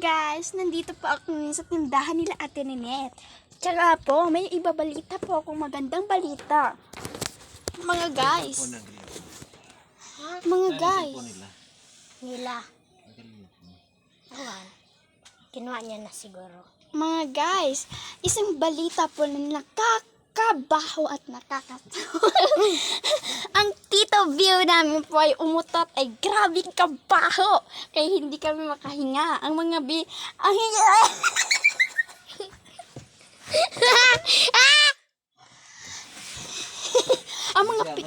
guys, nandito po ako ngayon sa tindahan nila Ate Ninette. Tsaka po, may ibabalita po akong magandang balita. Mga guys, mga guys, Nila. Awan. Kinuha niya na siguro. mga guys, isang balita po na nakakabaho at nakakatawa. Ang tito view namin po ay umutot ay grabe kabaho. Kaya hindi kami makahinga. Ang mga bi... Ang ang mga pi-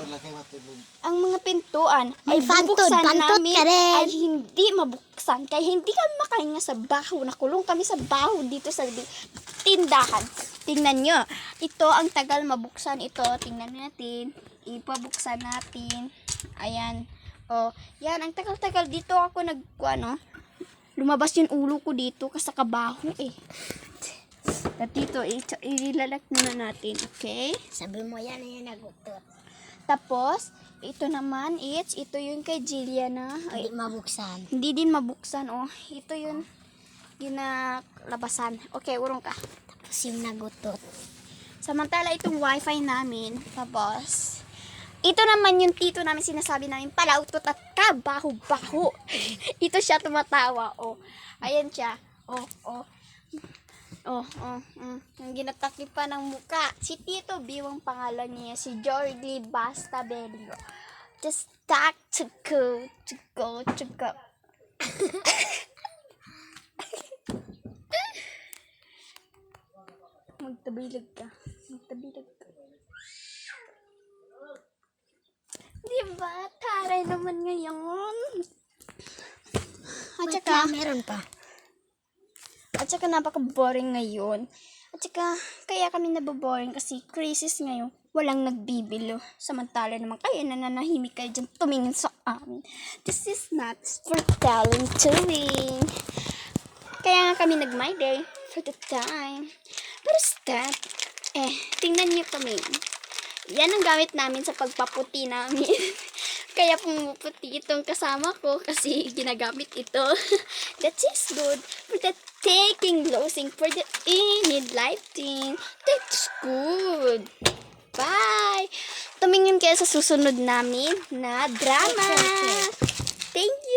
ang mga pintuan ay Bantod, bubuksan bantod namin. ka rin. ay hindi mabuksan. Kaya hindi kami makahinga sa baho. Nakulong kami sa baho dito sa tindahan. Tingnan nyo. Ito ang tagal mabuksan. Ito tingnan natin. Ipabuksan natin. Ayan. Oh yan. Ang tagal-tagal dito ako nag ano lumabas yung ulo ko dito kasi sa kabaho eh. At dito ilalak muna natin. Okay? Sabi mo yan na yung nagutot. Tapos, ito naman, it's, ito yung kay Jilliana. Ay, Hindi mabuksan. hindi din mabuksan, oh. Ito yung ginalabasan. Okay, urong ka. Tapos yung nagutot. Samantala, itong wifi namin. Tapos, ito naman yung tito namin sinasabi namin, palautot at kabaho-baho. ito siya tumatawa, oh. Ayan siya. Oh, oh. Oh, oh, mm. Yung ginatakip pa ng muka. Si Tito B, ang pangalan niya, si Jordi Bastabello. Just talk to go, to go, to go. Magtabilag ka. Magtabilag ka. Diba? Taray naman ngayon. At saka, meron pa. Saka napaka-boring ngayon. At saka, kaya kami naboboring kasi crisis ngayon. Walang nagbibilo. Samantala naman kayo nananahimik kayo dyan tumingin sa amin. This is not for talent doing. Kaya nga kami nag-my day for the time. Pero step, eh, tingnan niyo kami. Yan ang gamit namin sa pagpaputi namin. Kaya pumuputi itong kasama ko kasi ginagamit ito. That is good for the taking losing for the inid lighting. That's good. Bye! Tumingin kayo sa susunod namin na drama. Thank you!